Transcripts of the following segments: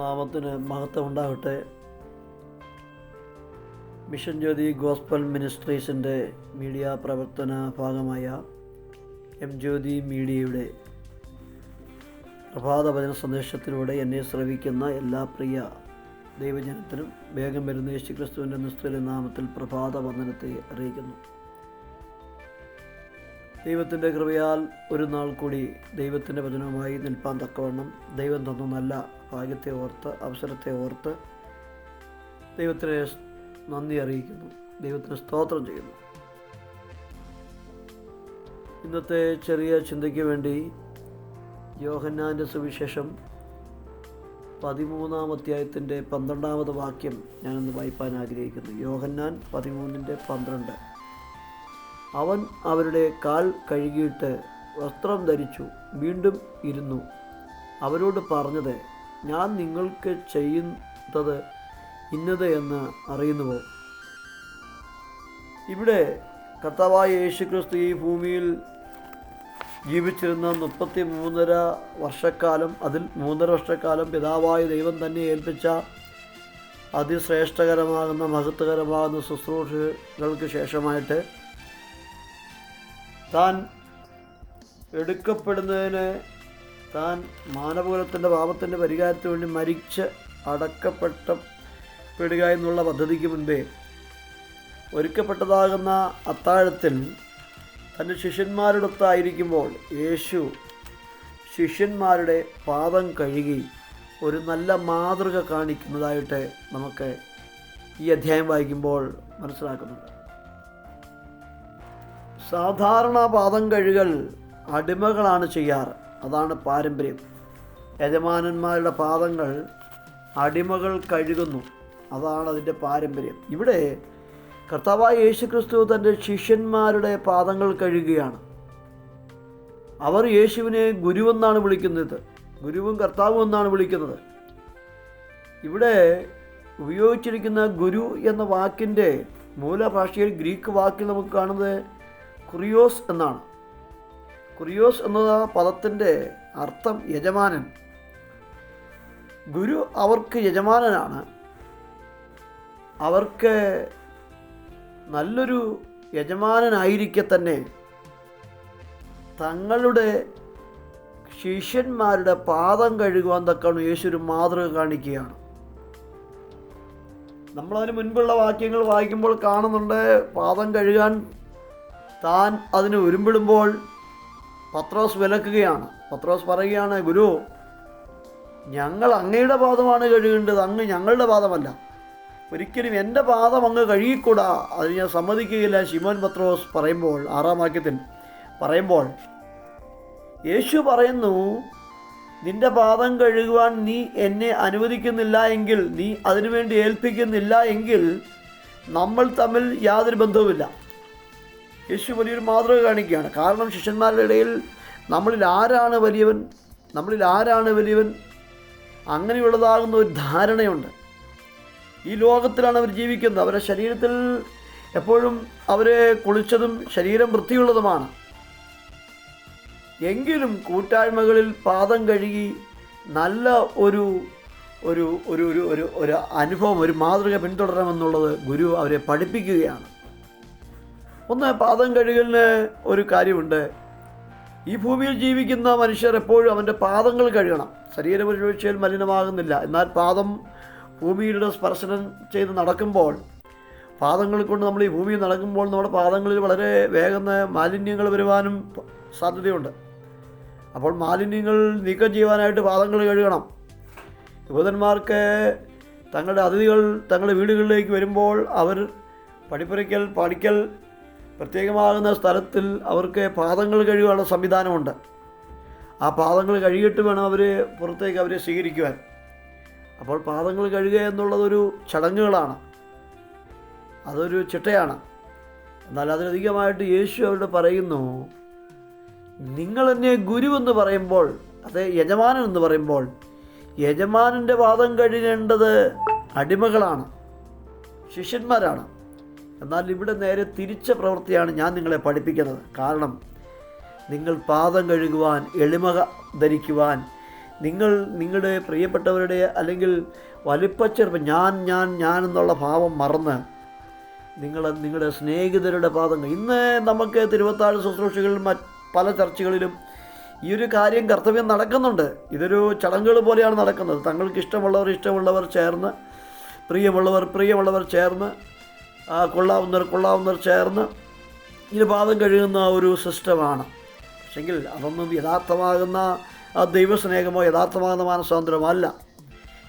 നാമത്തിന് മഹത്വം ഉണ്ടാകട്ടെ മിഷൻ ജ്യോതി ഗോസ്പൽ മിനിസ്ട്രീസിന്റെ മീഡിയ പ്രവർത്തന ഭാഗമായ എം ജ്യോതി മീഡിയയുടെ പ്രഭാത വചന സന്ദേശത്തിലൂടെ എന്നെ ശ്രവിക്കുന്ന എല്ലാ പ്രിയ ദൈവജനത്തിനും വേഗം വരുന്ന യേശു ക്രിസ്തുവിന്റെ നിസ്തുല നാമത്തിൽ പ്രഭാത വന്ദനത്തെ അറിയിക്കുന്നു. ദൈവത്തിന്റെ കൃപയാൽ ഒരു നാൾ കൂടി ദൈവത്തിന്റെ വചനവുമായി നിൽപ്പാൻ തക്കവണ്ണം. ദൈവം തന്ന നല്ല ഭാഗ്യത്തെ ഓർത്ത് അവസരത്തെ ഓർത്ത് ദൈവത്തിനെ നന്ദി അറിയിക്കുന്നു. ദൈവത്തിന് സ്തോത്രം ചെയ്യുന്നു. ഇന്നത്തെ ചെറിയ ചിന്തയ്ക്ക് വേണ്ടി യോഹന്നാന്റെ സുവിശേഷം പതിമൂന്നാം അധ്യായത്തിന്റെ പന്ത്രണ്ടാമത് വാക്യം ഞാനൊന്ന് വായിപ്പാൻ ആഗ്രഹിക്കുന്നു. യോഹന്നാൻ പതിമൂന്നിന്റെ പന്ത്രണ്ട്. അവൻ അവരുടെ കാൽ കഴുകിയിട്ട് വസ്ത്രം ധരിച്ചു വീണ്ടും ഇരുന്നു. അവരോട് പറഞ്ഞത് ഞാൻ നിങ്ങൾക്ക് ചെയ്യുന്നത് ഇന്നത് എന്ന് അറിയുന്നുവോ? ഇവിടെ കർത്താവായ യേശുക്രിസ്തു ഈ ഭൂമിയിൽ ജീവിച്ചിരുന്ന മുപ്പത്തി മൂന്നര വർഷക്കാലം അതിൽ മൂന്നര വർഷക്കാലം പിതാവായ ദൈവം തന്നെ ഏൽപ്പിച്ച അതിശ്രേഷ്ഠകരമാകുന്ന മഹത്വകരമാകുന്ന ശുശ്രൂഷകൾക്ക് ശേഷമായിട്ട് താൻ എടുക്കപ്പെടുന്നതിന് താൻ മാനവകുലത്തിന്റെ പാപത്തിന്റെ പരിഹാരത്തിന് വേണ്ടി മരിച്ച് അടക്കപ്പെട്ടപ്പെടുക എന്നുള്ള പദ്ധതിക്ക് മുൻപേ ഒരുക്കപ്പെട്ടതാകുന്ന അത്താഴത്തിൽ തന്റെ ശിഷ്യന്മാരോടൊത്തായിരിക്കുമ്പോൾ യേശു ശിഷ്യന്മാരുടെ പാദം കഴുകി ഒരു നല്ല മാതൃക കാണിക്കുന്നതായിട്ട് നമുക്ക് ഈ അധ്യായം വായിക്കുമ്പോൾ മനസ്സിലാക്കുന്നുണ്ട്. സാധാരണ പാദം കഴുകൽ അടിമകളാണ് ചെയ്യാറ്. അതാണ് പാരമ്പര്യം. യജമാനന്മാരുടെ പാദങ്ങൾ അടിമകൾ കഴുകുന്നു. അതാണ് അതിന്റെ പാരമ്പര്യം. ഇവിടെ കർത്താവായ യേശു ക്രിസ്തു തന്റെ ശിഷ്യന്മാരുടെ പാദങ്ങൾ കഴുകുകയാണ്. അവർ യേശുവിനെ ഗുരുവെന്നാണ് വിളിക്കുന്നത്. ഗുരുവും കർത്താവും എന്നാണ് വിളിക്കുന്നത്. ഇവിടെ ഉപയോഗിച്ചിരിക്കുന്ന ഗുരു എന്ന വാക്കിന്റെ മൂലഭാഷയിൽ ഗ്രീക്ക് വാക്കിൽ നമുക്ക് കാണുന്നത് കുറിയോസ് എന്നാണ്. കുറിയോസ് എന്ന പദത്തിന്റെ അർത്ഥം യജമാനൻ. ഗുരു അവർക്ക് യജമാനനാണ്. അവർക്ക് നല്ലൊരു യജമാനനായിരിക്കെ തന്നെ തങ്ങളുടെ ശിഷ്യന്മാരുടെ പാദം കഴുകുവാൻ തക്കാണ് യേശു ഒരു മാതൃക കാണിക്കുകയാണ്. നമ്മളതിന് മുൻപുള്ള വാക്യങ്ങൾ വായിക്കുമ്പോൾ കാണുന്നുണ്ട് പാദം കഴുകാൻ താൻ അതിന് ഉരുമ്പിടുമ്പോൾ പത്രോസ് വിലക്കുകയാണ്. പത്രോസ് പറയുകയാണ് ഗുരു ഞങ്ങൾ അങ്ങയുടെ പാദമാണ് കഴുകേണ്ടത്. അങ്ങ് ഞങ്ങളുടെ പാദമല്ല. ഒരിക്കലും എന്റെ പാദം അങ്ങ് കഴുകിക്കൂടാ. അത് ഞാൻ സമ്മതിക്കുകയില്ല. ശിമോൻ പത്രോസ് പറയുമ്പോൾ ആറാം വാക്യത്തിൽ പറയുമ്പോൾ യേശു പറയുന്നു നിന്റെ പാദം കഴുകുവാൻ നീ എന്നെ അനുവദിക്കുന്നില്ല എങ്കിൽ നീ അതിനുവേണ്ടി ഏൽപ്പിക്കുന്നില്ല എങ്കിൽ നമ്മൾ തമ്മിൽ യാതൊരു ബന്ധവുമില്ല. യേശു വലിയൊരു മാതൃക കാണിക്കുകയാണ്. കാരണം ശിഷ്യന്മാരുടെ ഇടയിൽ നമ്മളിൽ ആരാണ് വലിയവൻ? നമ്മളിൽ ആരാണ് വലിയവൻ? അങ്ങനെയുള്ളതാകുന്ന ഒരു ധാരണയുണ്ട്. ഈ ലോകത്തിലാണ് അവർ ജീവിക്കുന്നത്. അവരെ ശരീരത്തിൽ എപ്പോഴും അവരെ കുളിച്ചതും ശരീരം വൃത്തിയുള്ളതുമാണ്. എങ്കിലും കൂട്ടായ്മകളിൽ പാദം കഴുകി നല്ല ഒരു ഒരു ഒരു ഒരു ഒരു ഒരു അനുഭവം ഒരു മാതൃക പിന്തുടരണമെന്നുള്ളത് ഗുരു അവരെ പഠിപ്പിക്കുകയാണ്. ഒന്ന് പാദം കഴുകലിന് ഒരു കാര്യമുണ്ട്. ഈ ഭൂമിയിൽ ജീവിക്കുന്ന മനുഷ്യർ എപ്പോഴും അവന്റെ പാദങ്ങൾ കഴുകണം. ശരീരം ശരീരപരിശോധിച്ചാൽ മലിനമാകുന്നില്ല. എന്നാൽ പാദം ഭൂമിയുടെ സ്പർശനം ചെയ്ത് നടക്കുമ്പോൾ പാദങ്ങൾ കൊണ്ട് നമ്മൾ ഈ ഭൂമിയിൽ നടക്കുമ്പോൾ നമ്മുടെ പാദങ്ങളിൽ വളരെ വേഗം മാലിന്യങ്ങൾ വരുവാനും സാധ്യതയുണ്ട്. അപ്പോൾ മാലിന്യങ്ങൾ നീക്കം ചെയ്യുവാനായിട്ട് പാദങ്ങൾ കഴുകണം. യുവതന്മാർക്ക് തങ്ങളുടെ അതിഥികൾ തങ്ങളുടെ വീടുകളിലേക്ക് വരുമ്പോൾ അവർ പടിപ്പുരയ്ക്കൽ പഠിക്കൽ പ്രത്യേകമാകുന്ന സ്ഥലത്തിൽ അവർക്ക് പാദങ്ങൾ കഴുകാനുള്ള സംവിധാനമുണ്ട്. ആ പാദങ്ങൾ കഴുകിയിട്ട് വേണം അവർ പുറത്തേക്ക് അവരെ സ്വീകരിക്കുവാൻ. അപ്പോൾ പാദങ്ങൾ കഴുകുക എന്നുള്ളതൊരു ചടങ്ങുകളാണ്. അതൊരു ചിട്ടയാണ്. എന്നാൽ അതിലധികമായിട്ട് യേശു അവരോട് പറയുന്നു നിങ്ങൾ എന്നെ ഗുരുവെന്ന് പറയുമ്പോൾ അത് യജമാനൻ എന്ന് പറയുമ്പോൾ യജമാനന്റെ വാദം കഴുകേണ്ടത് അടിമകളാണ് ശിഷ്യന്മാരാണ്. എന്നാൽ ഇവിടെ നേരെ തിരിച്ച പ്രവൃത്തിയാണ് ഞാൻ നിങ്ങളെ പഠിപ്പിക്കുന്നത്. കാരണം നിങ്ങൾ പാദം കഴുകുവാൻ എളിമ ധരിക്കുവാൻ നിങ്ങൾ നിങ്ങളുടെ പ്രിയപ്പെട്ടവരുടെ അല്ലെങ്കിൽ വലിപ്പച്ചെറുപ്പം ഞാൻ ഞാൻ ഞാൻ എന്നുള്ള ഭാവം മറന്ന് നിങ്ങൾ നിങ്ങളുടെ സ്നേഹിതരുടെ പാദങ്ങൾ ഇന്ന് നമുക്ക് തിരുവത്താഴ് ശുശ്രൂഷകളിൽ പല ചർച്ചകളിലും ഈ ഒരു കാര്യം കർത്തവ്യം നടക്കുന്നുണ്ട്. ഇതൊരു ചടങ്ങുകൾ പോലെയാണ് നടക്കുന്നത്. തങ്ങൾക്ക് ഇഷ്ടമുള്ളവർ ഇഷ്ടമുള്ളവർ ചേർന്ന് പ്രിയമുള്ളവർ പ്രിയമുള്ളവർ ചേർന്ന് ആ, കൊള്ളാവുന്നവർ കൊള്ളാവുന്നവർ ചേർന്ന് ഇതിന് പാദം കഴുകുന്ന ഒരു സിസ്റ്റമാണ്. പക്ഷെങ്കിൽ അതൊന്നും യഥാർത്ഥമാകുന്ന ആ ദൈവസ്നേഹമോ യഥാർത്ഥമാകുന്ന മാനസാന്തരമല്ല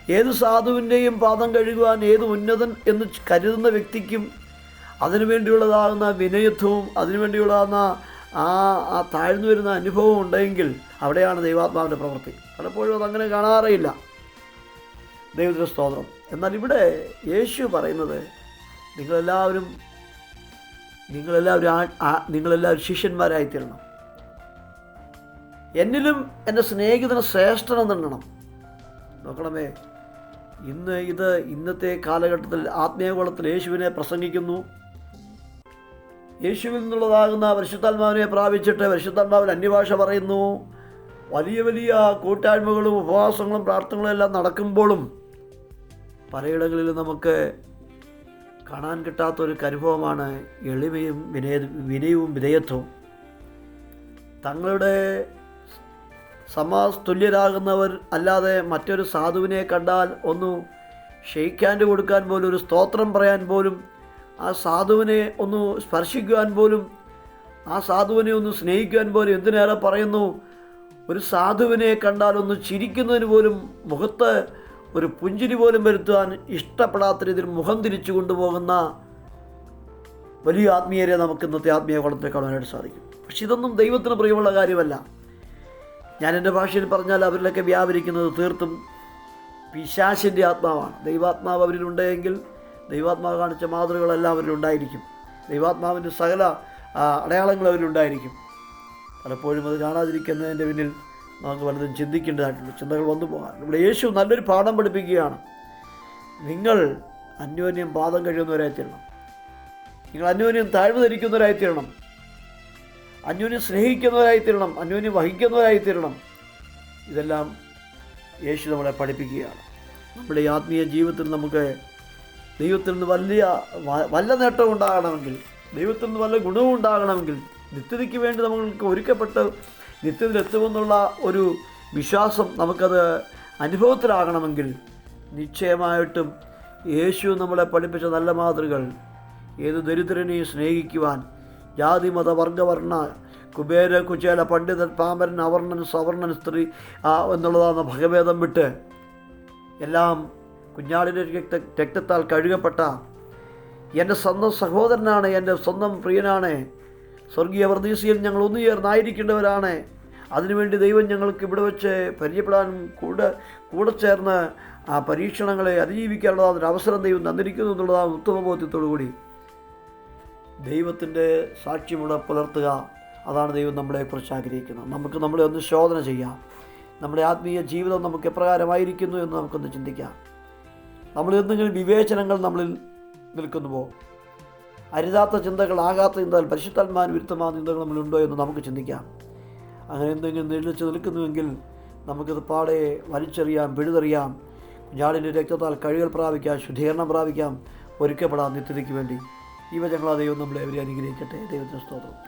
ഏത് സാധുവിന്റെയും പാദം കഴുകുവാൻ ഏത് ഉന്നതൻ എന്ന് കരുതുന്ന വ്യക്തിക്കും അതിനുവേണ്ടിയുള്ളതാകുന്ന വിനയത്വവും അതിനുവേണ്ടിയുള്ളതാകുന്ന ആ ആ താഴ്ന്നു വരുന്ന അനുഭവം ഉണ്ടെങ്കിൽ അവിടെയാണ് ദൈവാത്മാവിന്റെ പ്രവൃത്തി. പലപ്പോഴും അതങ്ങനെ കാണാറേയില്ല. ദൈവത്തിന്റെ സ്തോത്രം. എന്നാൽ ഇവിടെ യേശു പറയുന്നത് നിങ്ങളെല്ലാവരും നിങ്ങളെല്ലാവരും നിങ്ങളെല്ലാവരും ശിഷ്യന്മാരായി തീരണം. എന്നിലും എന്റെ സ്നേഹിതന് ശ്രേഷ്ഠനെന്നെണ്ണണം നോക്കണമേ ഇന്ന് ഇത് ഇന്നത്തെ കാലഘട്ടത്തിൽ ആത്മീയകോളത്തിൽ യേശുവിനെ പ്രസംഗിക്കുന്നു. യേശുവിൽ നിന്നുള്ളതാകുന്ന പരിശുദ്ധാത്മാവിനെ പ്രാപിച്ചിട്ട് പരിശുദ്ധാത്മാവിൽ അന്യഭാഷ പറയുന്നു. വലിയ വലിയ കൂട്ടായ്മകളും ഉപവാസങ്ങളും പ്രാർത്ഥനകളും എല്ലാം നടക്കുമ്പോഴും പലയിടങ്ങളിലും നമുക്ക് കാണാൻ കിട്ടാത്തൊരു അനുഭവമാണ് എളിമയും വിനയ വിനയവും വിധേയത്വവും. തങ്ങളുടെ സമാസ്തുല്യരാകുന്നവർ അല്ലാതെ മറ്റൊരു സാധുവിനെ കണ്ടാൽ ഒന്ന് ക്ഷയിക്കാണ്ട് കൊടുക്കാൻ പോലും ഒരു സ്തോത്രം പറയാൻ പോലും ആ സാധുവിനെ ഒന്ന് സ്പർശിക്കുവാൻ പോലും ആ സാധുവിനെ ഒന്ന് സ്നേഹിക്കുവാൻ പോലും എന്തിനേറെ പറയുന്നു? ഒരു സാധുവിനെ കണ്ടാൽ ഒന്ന് ചിരിക്കുന്നതിന് പോലും മുഖത്ത് ഒരു പുഞ്ചിരി പോലും വരുത്തുവാൻ ഇഷ്ടപ്പെടാത്ത രീതിയിൽ മുഖം തിരിച്ചു കൊണ്ടുപോകുന്ന വലിയ ആത്മീയരെ നമുക്ക് ഇന്നത്തെ ആത്മീയ കോളത്തെ കാണാനായിട്ട് സാധിക്കും. പക്ഷെ ഇതൊന്നും ദൈവത്തിന് പ്രിയമുള്ള കാര്യമല്ല. ഞാൻ എന്റെ ഭാഷയിൽ പറഞ്ഞാൽ അവരിലൊക്കെ വ്യാപരിക്കുന്നത് തീർത്തും പിശാശിന്റെ ആത്മാവാണ്. ദൈവാത്മാവ് അവരിലുണ്ടെങ്കിൽ ദൈവാത്മാവ് കാണിച്ച മാതൃകളെല്ലാം അവരിലുണ്ടായിരിക്കും. ദൈവാത്മാവിന്റെ സകല അടയാളങ്ങൾ അവരിലുണ്ടായിരിക്കും. പലപ്പോഴും അത് കാണാതിരിക്കുന്നതിന്റെ പിന്നിൽ നമുക്ക് പലതും ചിന്തിക്കേണ്ടതായിട്ടുണ്ട്. ചിന്തകൾ വന്നു പോകാൻ. ഇവിടെ യേശു നല്ലൊരു പാഠം പഠിപ്പിക്കുകയാണ്. നിങ്ങൾ അന്യോന്യം പാദം കഴിയുന്നവരായിത്തീരണം നിങ്ങൾ അന്യോന്യം താഴ്ന്നു ധരിക്കുന്നവരായിത്തീരണം അന്യോന്യം സ്നേഹിക്കുന്നവരായിത്തീരണം അന്യോന്യം വഹിക്കുന്നവരായിത്തീരണം ഇതെല്ലാം യേശു നമ്മളെ പഠിപ്പിക്കുകയാണ്. നമ്മുടെ ആത്മീയ ജീവിതത്തിൽ നമുക്ക് ദൈവത്തിൽ നിന്ന് വലിയ വല്ല നേട്ടം ഉണ്ടാകണമെങ്കിൽ ദൈവത്തിൽ നിന്ന് വല്ല ഗുണവും ഉണ്ടാകണമെങ്കിൽ നിത്യതയ്ക്ക് വേണ്ടി നമ്മൾക്ക് ഒരുക്കപ്പെട്ട് നിത്യത്തിലെത്തുമെന്നുള്ള ഒരു വിശ്വാസം നമുക്കത് അനുഭവത്തിലാകണമെങ്കിൽ നിശ്ചയമായിട്ടും യേശു നമ്മളെ പഠിപ്പിച്ച നല്ല മാതൃകൾ ഏത് ദരിദ്രനെയും സ്നേഹിക്കുവാൻ ജാതി മത വർഗവർണ കുബേര കുചേല പണ്ഡിതൻ പാമ്പരൻ അവർണൻ സവർണൻ സ്ത്രീ എന്നുള്ളതാണ് ഭഗഭേദം വിട്ട് എല്ലാം കുഞ്ഞാടിന്റെ രക്ത രക്തത്താൽ കഴുകപ്പെട്ട എന്റെ സ്വന്തം സഹോദരനാണ് എന്റെ സ്വന്തം പ്രിയനാണ് സ്വർഗീയ പ്രതീക്ഷയിൽ ഞങ്ങൾ ഒന്നു ചേർന്നായിരിക്കേണ്ടവരാണ് അതിനുവേണ്ടി ദൈവം ഞങ്ങൾക്ക് ഇവിടെ വെച്ച് പരിചയപ്പെടാനും കൂടെ കൂടെ ചേർന്ന് ആ പരീക്ഷണങ്ങളെ അതിജീവിക്കാനുള്ള ഒരു അവസരം ദൈവം തന്നിരിക്കുന്നു എന്നുള്ളതാണ് ഉത്തമബോധ്യത്തോടു കൂടി. ദൈവത്തിന്റെ സാക്ഷ്യമുടെ പുലർത്തുക. അതാണ് ദൈവം നമ്മളെക്കുറിച്ച് ആഗ്രഹിക്കുന്നത്. നമുക്ക് നമ്മളെ ഒന്ന് ശോധന ചെയ്യാം. നമ്മുടെ ആത്മീയ ജീവിതം നമുക്ക് എപ്രകാരമായിരിക്കുന്നു എന്ന് നമുക്കൊന്ന് ചിന്തിക്കാം. നമ്മൾ എന്തെങ്കിലും വിവേചനങ്ങൾ നമ്മളിൽ നിൽക്കുന്നുവോ? അരുതാത്ത ചിന്തകൾ ആകാത്ത ചിന്തകൾ പരിശുദ്ധാത്മാൻ വിരുദ്ധമായ ചിന്തകൾ നമ്മളുണ്ടോ എന്ന് നമുക്ക് ചിന്തിക്കാം. അങ്ങനെ എന്തെങ്കിലും നിഴലിച്ച് നിൽക്കുന്നുവെങ്കിൽ നമുക്കത് പാടെ വലിച്ചെറിയാം പിഴുതെറിയാം. കുഞ്ഞാടിന്റെ രക്തത്താൽ കഴികൾ പ്രാപിക്കാം ശുദ്ധീകരണം പ്രാപിക്കാം ഒരുക്കപ്പെടാം നിത്യതയ്ക്ക് വേണ്ടി. ഈ വചങ്ങളാ ദൈവം നമ്മളെ അവരെ അനുഗ്രഹിക്കട്ടെ. ദൈവത്തിന് സ്തോത്രം.